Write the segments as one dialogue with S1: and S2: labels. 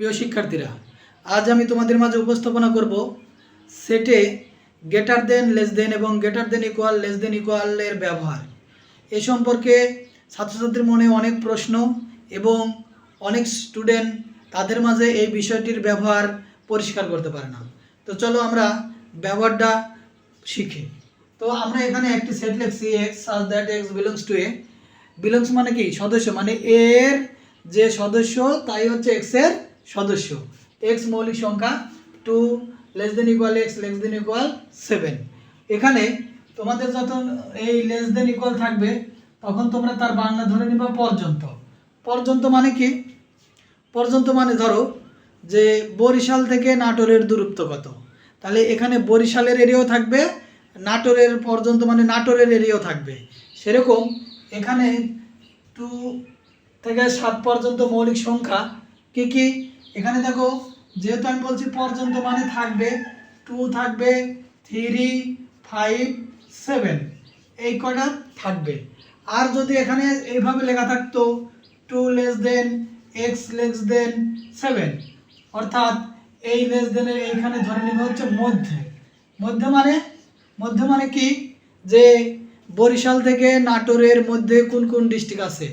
S1: প্রিয় শিক্ষার্থীরা, আজ আমি তোমাদের মাঝে উপস্থাপনা করব সেটে গেটার দেন লেস দেন এবং গেটার দেন ইকুয়াল লেস দেন ইকুয়ালের ব্যবহার। এ সম্পর্কে ছাত্রছাত্রীর মনে অনেক প্রশ্ন এবং অনেক স্টুডেন্ট তাদের মাঝে এই বিষয়টির ব্যবহার পরিষ্কার করতে পারে না। তো চলো আমরা ব্যবহারটা শিখি। তো আমরা এখানে একটি সেট লিখছি X such that X belongs to A belongs মানে কি? সদস্য মানে এর যে সদস্য, তাই হচ্ছে এক্সের সদস্য। এক্স মৌলিক সংখ্যা two less than equal X less than equal seven এখানে তোমাদের যখন এই লেস দেন ইকুয়াল থাকবে, তখন তোমরা তার বাংলা ধরে নিবা পর্যন্ত। পর্যন্ত মানে কি? পর্যন্ত মানে ধরো যে বরিশাল থেকে নাটোরের দূরত্ব কত। তাহলে এখানে বরিশালের এরিয়াও থাকবে, নাটোরের পর্যন্ত মানে নাটোরের এরিয়াও থাকবে। সেরকম এখানে টু থেকে সাত পর্যন্ত মৌলিক সংখ্যা কি কি? এখানে দেখো, যেহেতু আমি বলছি পর্যন্ত মানে থাকবে টু থাকবে থ্রি ফাইভ সেভেন এই কটা থাকবে। আর যদি এখানে এইভাবে লেখা থাকতো two less than X less than seven অর্থাৎ এই লেস দেনের এইখানে ধরে নেবে হচ্ছে মধ্যে। মধ্যে মানে? মধ্যে মানে কি? যে বরিশাল থেকে নাটোরের মধ্যে কোন কোন ডিস্ট্রিক্ট আছে?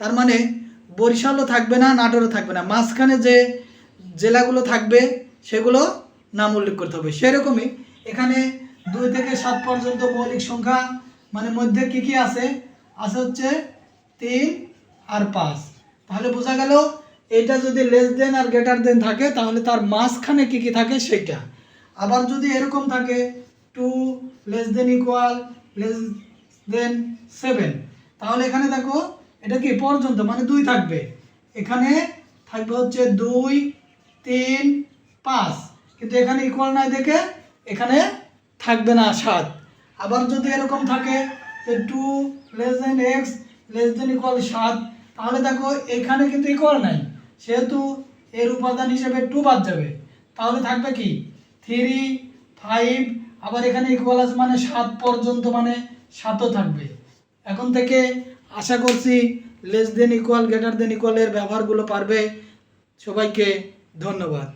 S1: তার মানে বরিশালও থাকবে না, নাটোরও থাকবে না। মাঝখানে যে জেলাগুলো থাকবে, সেগুলো নাম উল্লেখ করতে হবে। সেরকমই এখানে দুই থেকে সাত পর্যন্ত মৌলিক সংখ্যা মানে মধ্যে কি কি আছে? আছে হচ্ছে তিন আর পাঁচ। তাহলে বোঝা গেল এটা যদি লেস দেন আর গ্রেটার দেন থাকে, তাহলে তার মাঝখানে কি কি থাকে? সেটা আবার যদি এরকম থাকে two less than equal less than seven তাহলে এখানে দেখো এটা কি পর্যন্ত? মানে দুই থাকবে। এখানে থাকবে হচ্ছে দুই, তিন, পাঁচ। কিন্তু এখানে ইকুয়াল নাই দেখে এখানে থাকবে না সাত। আবার যদি এরকম থাকে যে two less than X less than equal সাত, তাহলে দেখো এখানে কিন্তু ইকুয়াল নাই। সেহেতু এর উপাদান হিসেবে টু বাদ যাবে। তাহলে থাকবে কি? থ্রি ফাইভ আবার এখানে ইকুয়াল আছে মানে সাত পর্যন্ত মানে সাতও থাকবে। এখন থেকে আশা করছি less than equal greater than ইকুয়ালের ব্যবহারগুলো পারবে। সবাইকে ধন্যবাদ।